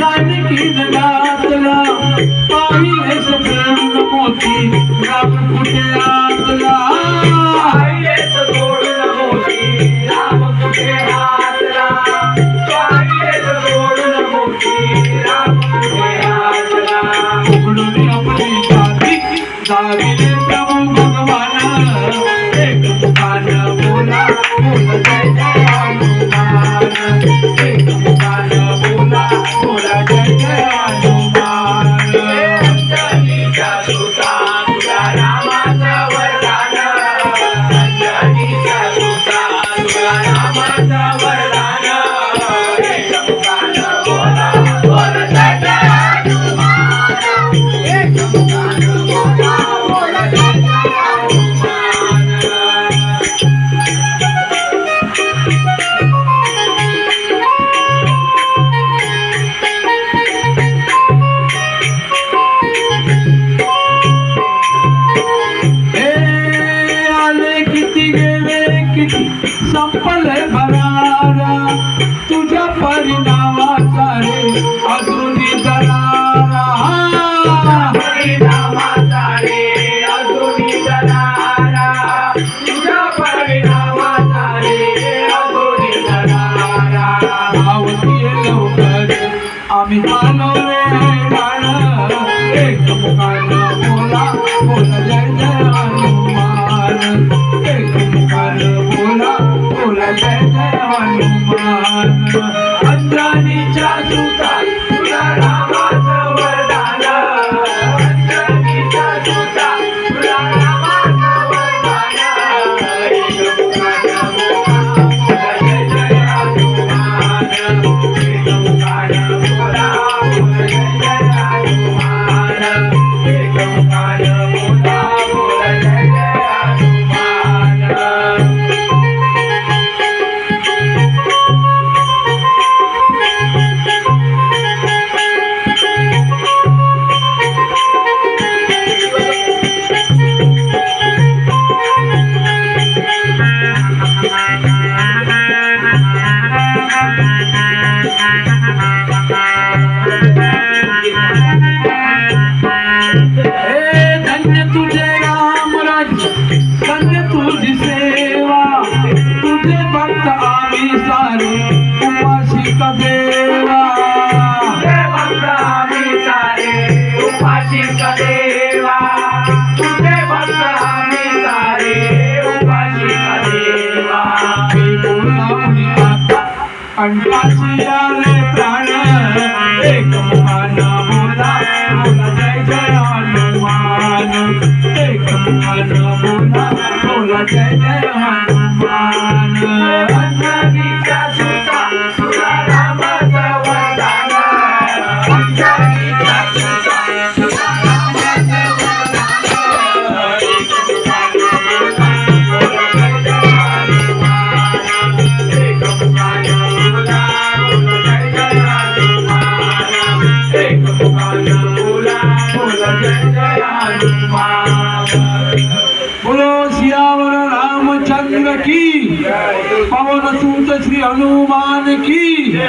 गाने की जगह तला अंडाची डाले प्राण एक मुखाना मोला. मोला जय जय हनुमान. एक मुखाना मोला. मोला जय जय હનુમાન કી